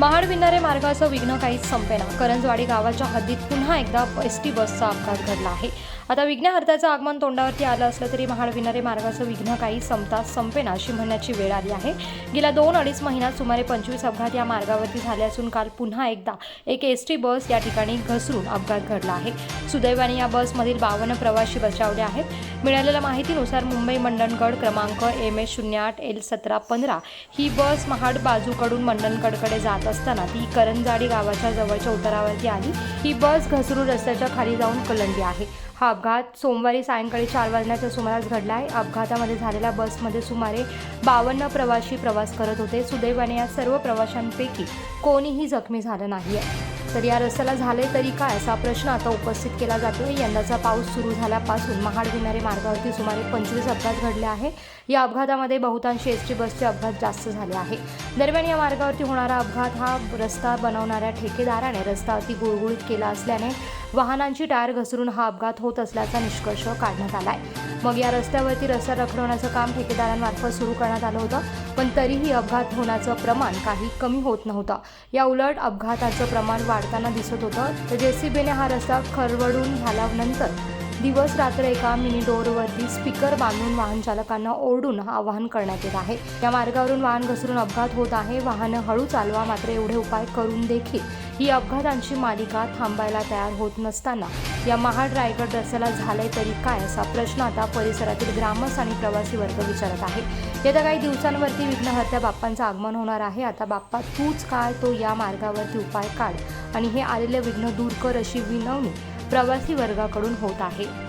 महाड विणारे मार्गाचं विघ्न काहीच संपेना. करंजवाडी गावाच्या हद्दीत पुन्हा एकदा एस टी बसचा अपघात घडला आहे. आता विघ्नहर्त्याचं आगमन तोंडावरती आलं असलं तरी महाड विणारे मार्गाचं विघ्न काही संपता संपेना अशी म्हणण्याची वेळ आली आहे. गेल्या दोन अडीच महिन्यात सुमारे पंचवीस अपघात या मार्गावरती झाले असून काल पुन्हा एकदा एक एस टी बस या ठिकाणी घसरून अपघात घडला आहे. सुदैवाने या बसमधील बावन्न प्रवासी बचावले आहेत. मिळालेल्या माहितीनुसार मुंबई मंडणगड क्रमांक एम एस शून्य आठ एल सतरा पंधरा ही बस महाड बाजूकडून मंडणगडकडे जात असताना ती करंजाडी गावाच्या जवळच्या उतारावरती आली. ही बस घसरून रस्त्याच्या खाली जाऊन कलंडी आहे. हा अपघात सोमवारी सायंकाळी चार वाजण्याच्या सुमारास घडला आहे अपघातामध्ये झालेल्या बसमध्ये सुमारे बावन्न प्रवासी प्रवास करत होते. सुदैवाने या सर्व प्रवाशांपैकी कोणीही जखमी झालं नाही आहे तर या रस्त्याला झाले तरी काय असा प्रश्न आता उपस्थित केला जातोय. यंदाचा पाऊस सुरू झाल्यापासून महाड विणारे मार्गावरती सुमारे पंचवीस अपघात घडले आहे या अपघातामध्ये बहुतांश एस टी बसचे अपघात जास्त झाले आहे दरम्यान या मार्गावरती होणारा अपघात हा रस्ता बनवणाऱ्या ठेकेदाराने रस्ता अति गुळगुळीत केला असल्याने वाहनांची टायर घसरून हा अपघात होत असल्याचा निष्कर्ष काढण्यात आला आहे मग या रस्त्यावरती रस्ता रखडवण्याचं काम ठेकेदारांमार्फत सुरू करण्यात आलं होतं पण तरीही अपघात होण्याचं प्रमाण काही कमी होत नव्हतं. या उलट अपघाताचं प्रमाण वाढताना दिसत होतं तर जेसीबीने हा रस्ता खरवडून झाल्यानंतर दिवस रात्र एका मिनी डोअरवरती स्पीकर बांधून वाहन चालकांना ओरडून आवाहन करण्यात येत आहे. या मार्गावरून वाहन घसरून अपघात होत आहे. वाहनं हळू चालवा मात्र एवढे उपाय करून देखील ही अपघातांची मालिका थांबायला तयार होत नसताना या महाड रायगड रस्त्याला झालंय तरी काय असा प्रश्न आता परिसरातील ग्रामस्थ आणि प्रवासी वर्ग विचारत आहे. येत्या काही दिवसांवरती विघ्नहर्त्या बाप्पांचं आगमन होणार आहे. आता बाप्पा तूच काय? तो या मार्गावरती उपाय काढ. आणि हे आलेले विघ्न दूर कर अशी विनवणी प्रवासी वर्गाकडून होत आहे.